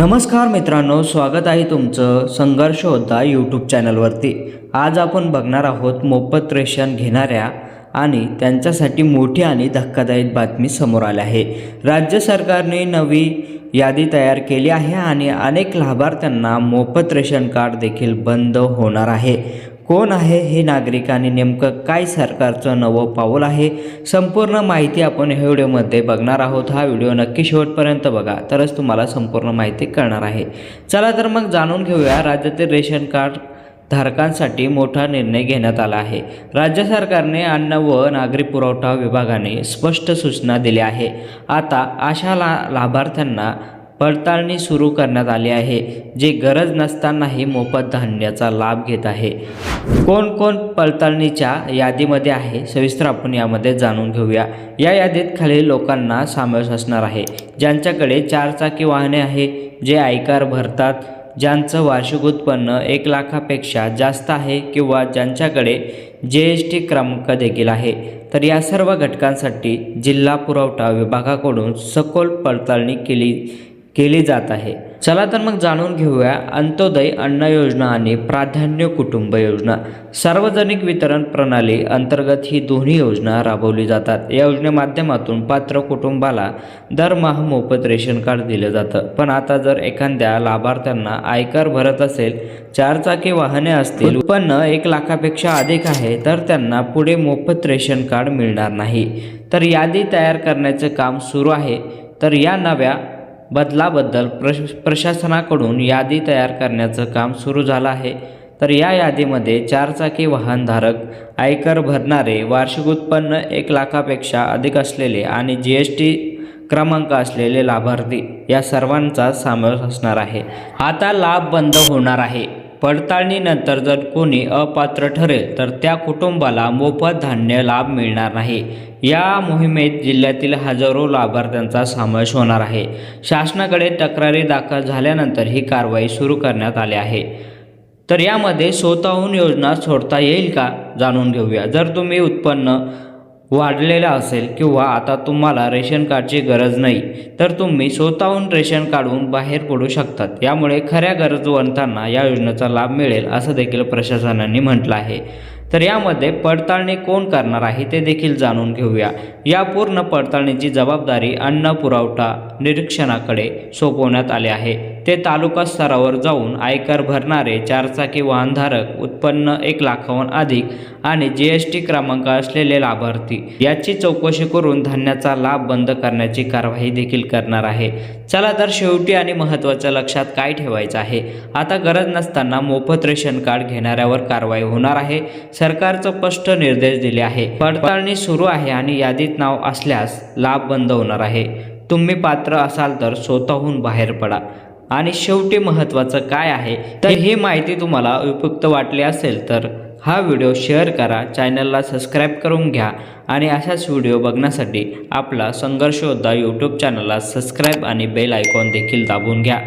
नमस्कार मित्रांनो स्वागत आहे तुमचं संघर्ष होता यूट्यूब चॅनलवरती आज आपण बघणार आहोत मोफत रेशन घेणाऱ्या आणि त्यांच्यासाठी मोठी आणि धक्कादायक बातमी समोर आली आहे. राज्य सरकारने नवी यादी तयार केली आहे आणि अनेक लाभार्थ्यांना मोफत रेशन कार्ड देखील बंद होणार आहे. कोण आहे हे नागरिक आणि नेमकं काय सरकारचं नवं पाऊल आहे? संपूर्ण माहिती आपण ह्या व्हिडिओमध्ये बघणार आहोत. हा व्हिडिओ नक्की शेवटपर्यंत बघा. तरच तुम्हाला संपूर्ण माहिती कळणार आहे. चला तर मग जाणून घेऊया राज्यातील रेशन कार्ड धारकांसाठी मोठा निर्णय घेण्यात आला आहे. राज्य सरकारने अन्न व नागरी पुरवठा विभागाने स्पष्ट सूचना दिल्या आहे. आता अशा ला लाभार्थ्यांना पडताळणी सुरू करण्यात आली आहे जे गरज नसतानाही मोफत धान्याचा लाभ घेत आहे. कोण कोण पडताळणीच्या यादीमध्ये आहे सविस्तर आपण यामध्ये जाणून घेऊया. या यादीत खालील लोकांना समावेश असणार आहे. ज्यांच्याकडे चारचाकी वाहने आहे जे आयकर भरतात ज्यांचं वार्षिक उत्पन्न एक लाखापेक्षा जास्त आहे किंवा ज्यांच्याकडे जी एस टी क्रमांक देखील आहे तर या सर्व घटकांसाठी जिल्हा पुरवठा विभागाकडून सखोल पडताळणी केली केली जात आहे. चला तर मग जाणून घेऊया अंत्योदय अन्न योजना आणि प्राधान्य कुटुंब योजना. सार्वजनिक वितरण प्रणाली अंतर्गत ही दोन्ही योजना राबवली जातात. या योजने माध्यमातून पात्र कुटुंबाला दरमहा मोफत रेशन कार्ड दिलं जातं. पण आता जर एखाद्या लाभार्थ्यांना आयकर भरत असेल चारचाकी वाहने असतील उत्पन्न एक लाखापेक्षा अधिक आहे तर त्यांना पुढे मोफत रेशन कार्ड मिळणार नाही. तर यादी तयार करण्याचं काम सुरू आहे. तर या नव्या बदलाबद्दल प्रश प्रशासनाकडून यादी तयार करण्याचं काम सुरू झालं आहे. तर या यादीमध्ये चारचाकी वाहनधारक आयकर भरणारे वार्षिक उत्पन्न एक लाखापेक्षा अधिक असलेले आणि जी एस टी क्रमांक असलेले लाभार्थी या सर्वांचा समावेश असणार आहे. आता लाभ बंद होणार आहे. पडताळणीनंतर जर कोणी अपात्र ठरेल तर त्या कुटुंबाला मोफत धान्य लाभ मिळणार नाही. या मोहिमेत जिल्ह्यातील हजारो लाभार्थ्यांचा समावेश होणार आहे. शासनाकडे तक्रारी दाखल झाल्यानंतर ही कारवाई सुरू करण्यात आली आहे. तर यामध्ये स्वतःहून योजना सोडता येईल का? जाणून घेऊया. जर तुम्ही उत्पन्न वाढलेला असेल किंवा आता तुम्हाला रेशन कार्डची गरज नाही तर तुम्ही स्वतःहून रेशन काढून बाहेर पडू शकतात. यामुळे खऱ्या गरजवंतांना या योजनेचा लाभ मिळेल असं देखील प्रशासनाने म्हटलं आहे. तर यामध्ये पडताळणी कोण करणार आहे ते देखील जाणून घेऊया. या पूर्ण पडताळणीची जबाबदारी अन्न पुरवठा निरीक्षणाकडे सोपवण्यात आले आहे. ते तालुका स्तरावर जाऊन आयकर भरणारे चारचाकी वाहनधारक उत्पन्न एक लाखाहून अधिक आणि जी एस टी क्रमांक असलेले लाभार्थी याची चौकशी करून धान्याचा लाभ बंद करण्याची कारवाई देखील करणार आहे. चला तर शेवटी आणि महत्त्वाच्या लक्षात काय ठेवायचं आहे? आता गरज नसताना मोफत रेशन कार्ड घेणाऱ्यावर कारवाई होणार आहे. सरकारचं स्पष्ट निर्देश दिले आहे. पडताळणी सुरू आहे आणि यादीत नाव असल्यास लाभ बंद होणार आहे. तुम्ही पात्र असाल तर स्वतःहून बाहेर पडा. आणि शेवटी महत्त्वाचं काय आहे तर ही माहिती तुम्हाला उपयुक्त वाटली असेल तर हा व्हिडिओ शेअर करा चॅनलला सबस्क्राईब करून घ्या आणि अशाच व्हिडिओ बघण्यासाठी आपला संघर्ष योद्धा यूट्यूब चॅनलला सबस्क्राईब आणि बेल आयकॉन देखील दाबून घ्या.